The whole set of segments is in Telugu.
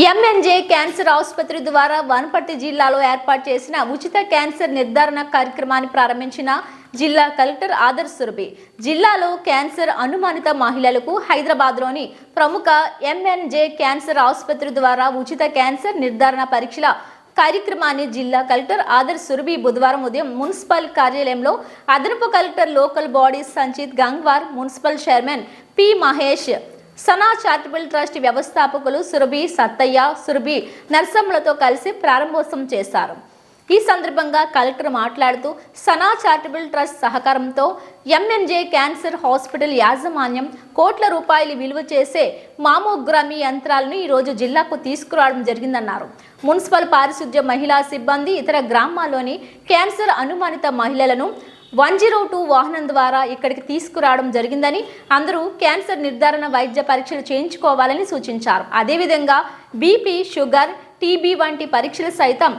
ఎంఎన్జే క్యాన్సర్ ఆసుపత్రి ద్వారా వనపర్తి జిల్లాలో ఏర్పాటు చేసిన ఉచిత క్యాన్సర్ నిర్ధారణ కార్యక్రమాన్ని ప్రారంభించిన జిల్లా కలెక్టర్ ఆదర్శ్ సురభి. జిల్లాలో క్యాన్సర్ అనుమానిత మహిళలకు హైదరాబాద్లోని ప్రముఖ ఎంఎన్జే క్యాన్సర్ ఆసుపత్రి ద్వారా ఉచిత క్యాన్సర్ నిర్ధారణ పరీక్షల కార్యక్రమాన్ని జిల్లా కలెక్టర్ ఆదర్శ్ సురభి బుధవారం ఉదయం మున్సిపల్ కార్యాలయంలో అదనపు collector local body Sanchit Gangwar municipal chairman P Mahesh Sana charitable trust వ్యవస్థాపకులు సురభి సత్తయ్య సురభి నర్సమ్మలతో కలిసి ప్రారంభోత్సవం చేశారు. ఈ సందర్భంగా కలెక్టర్ మాట్లాడుతూ సనా చారిటబుల్ ట్రస్ట్ సహకారంతో ఎంఎన్జే క్యాన్సర్ హాస్పిటల్ యాజమాన్యం కోట్ల రూపాయలు విలువ చేసే మామోగ్రమీ యంత్రాలను ఈరోజు జిల్లాకు తీసుకురావడం జరిగిందన్నారు. మున్సిపల్ పారిశుద్ధ్య మహిళా సిబ్బంది ఇతర గ్రామాల్లోని క్యాన్సర్ అనుమానిత మహిళలను వన్ జీరో టూ వాహనం ద్వారా ఇక్కడికి తీసుకురావడం జరిగిందని అందరూ క్యాన్సర్ నిర్ధారణ వైద్య పరీక్షలు చేయించుకోవాలని సూచించారు. అదేవిధంగా బీపీ షుగర్ టీబీ వంటి పరీక్షలు సైతం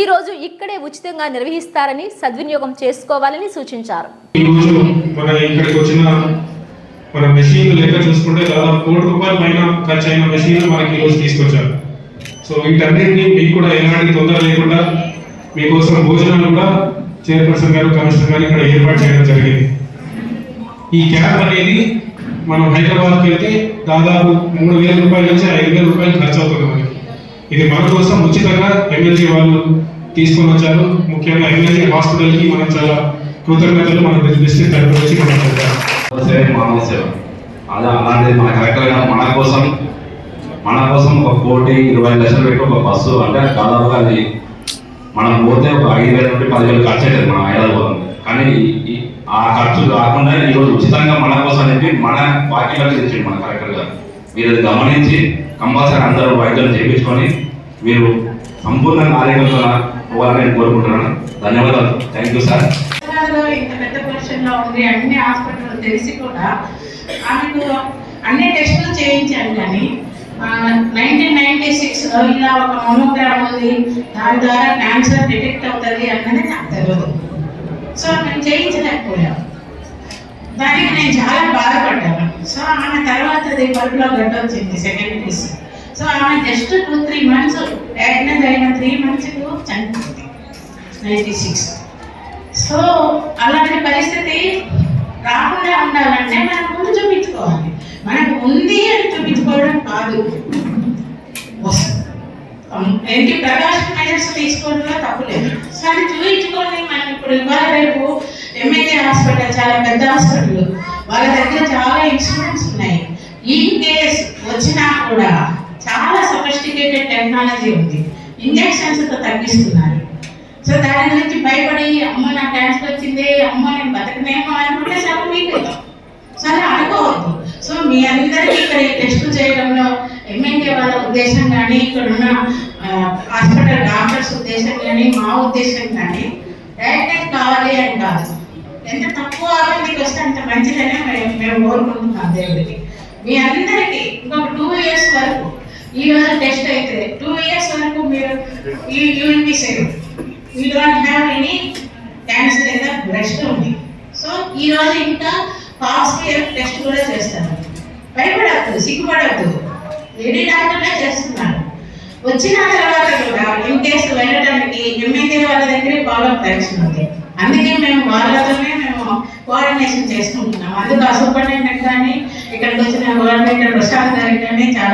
ఈ రోజు ఇక్కడే ఉచితంగా నిర్వహిస్తారని సద్వినియోగం చేసుకోవాలని సూచించారు. మన ఇక్కడికి వచ్చిన మన మెషిన్ చూసుకుంటే దాదాపు కోటి రూపాయల పైన ఖర్చు అయిన మెషిన్ మనకి ఈరోజు తీసుకొచ్చారు. సో వీటన్నిటిని మీకు కూడా ఎలాంటి తొందర లేకుండా మీకోసం భోజనాలు కూడా చైర్పర్సన్ గారు కమిషనర్ గారు ఇక్కడ ఏర్పాటు చేయడం జరిగింది. ఈ క్యాబ్ అనేది మనం హైదరాబాద్కి వెళ్తే దాదాపు మూడు వేల రూపాయల నుంచి ఐదు వేల రూపాయలు ఖర్చు అవుతుంది మనకి. ఇది మన కోసం ఉచితంగా ఎమ్మెల్సీ వాళ్ళు తీసుకొని వచ్చారు. ముఖ్యంగా ఎమ్మెల్సీ హాస్పిటల్కి మనం చాలా కృతజ్ఞతలు మనం డిస్ట్రిక్ట్ తరఫు నుంచి మనం మానవ సేవ అలాంటిది మన కరెక్ట్గా మన కోసం మన కోసం ఒక కోటి ఇరవై లక్షలు పెట్టి ఒక బస్సు అంటే దాదాపుగా అది మనం పోతే ఒక ఐదు వేల నుండి పదివేలు ఖర్చు అవుతుంది మనం హైదరాబాద్ కానీ ఆ ఖర్చు కాకుండా ఈరోజు ఉచితంగా మన కోసం చెప్పి మన వాక్యాలకు తెచ్చింది మన కరెక్ట్గా మీరు అది గమనించి కంపల్సరీ అందరూ వైద్యులు చేయించుకొని మీరు సంపూర్ణంగా ఆరోగ్యంతో పోవాలని నేను కోరుకుంటున్నాను. ధన్యవాదాలు. Thank you sir. ఇంత పెద్ద పొజిషన్లో ఉంది. అన్ని హాస్పిటల్ తెలిసి కూడా ఆమెకు అన్ని టెస్టులు చేయించాను కానీ నైన్టీ నైన్టీ సిక్స్లో ఇలా ఒక మోనోగ్రామ్ ఉంది. దాని ద్వారా క్యాన్సర్ డిటెక్ట్ అవుతుంది అన్నది నాకు తెలియదు సో మేము చేయించలేకపోయాం దానికి నేను చాలా బాధపడ్డాను. సో ఆమె తర్వాత కడుపులో గడ్డ వచ్చింది సెకండ్ పీస్ సో ఆమె just two three months diagnose అయిన త్రీ మంత్స్కు చనిపోయింది. నైంటీ సిక్స్ సో అలాంటి పరిస్థితి రాకుండా ఉండాలంటే మనం ముందు చూపించుకోవాలి. మనకు ఉంది అని చూపించుకోవడం కాదు. ఏంటి? ప్రకాశ్ మెజర్స్ తీసుకోవడంలో తప్పులేదు సో అది చూపించుకొని మనం ఇప్పుడు ఇవాళ రేపు ఎమ్మెల్యే హాస్పిటల్ చాలా పెద్ద హాస్పిటల్. వాళ్ళ దగ్గర చాలా ఇన్స్ట్రుమెంట్స్ ఉన్నాయి. ఈ కేస్ వచ్చినా కూడా చాలా సఫిస్టికేటెడ్ టెక్నాలజీ ఉంది. ఇంజెక్షన్స్ తగ్గిస్తున్నారు. సో దాని గురించి భయపడి అమ్మ నా క్యాన్సర్ వచ్చింది అమ్మ నేను బతకనేమో అనుకుంటే చాలా మీకు సరే అనుకోవద్దు. సో మీ అందరికీ ఇక్కడ ఈ టెస్ట్ చేయడంలో ఉద్దేశం కానీ ఇక్కడ ఉన్న హాస్పిటల్ డాక్టర్స్ ఉద్దేశం కానీ మా ఉద్దేశం కానీ డైరెక్ట్ కావాలి అని కాదు. ఎంత తక్కువ ఆరోగ్యానికి వస్తే అంత మంచిదనే మేము మేము కోరుకుంటున్నాం దేవుడికి. మీ అందరికీ ఇంకొక టూ ఇయర్స్ వరకు ఈ రోజు టెస్ట్ అయితే టూ ఇయర్స్ వరకు మీరు ఈ unit be save you don't have any cancer లేదా బ్రెస్ట్ ఉంది సో ఈ రోజు ఇంకా పాక్సియర్ టెస్ట్ కూడా చేస్తారు. భయపడద్దు సిగ్గుపడద్దు. లేడీ డాక్టర్లే చేస్తున్నారు. వచ్చిన తర్వాత కూడా ఇన్ కేసు వెళ్ళడానికి ఎమ్మెల్యే వాళ్ళ దగ్గరే ఫాలో పరీక్ష ఉంది అందుకే మేము వాళ్ళతోనే మేము కోఆర్డినేషన్ చేసుకుంటున్నాం. అందుకు ఆ సూపరింటెండెంట్ కానీ ఇక్కడికి వచ్చిన గవర్నమెంట్ ప్రసాద్ గారికి కానీ చాలా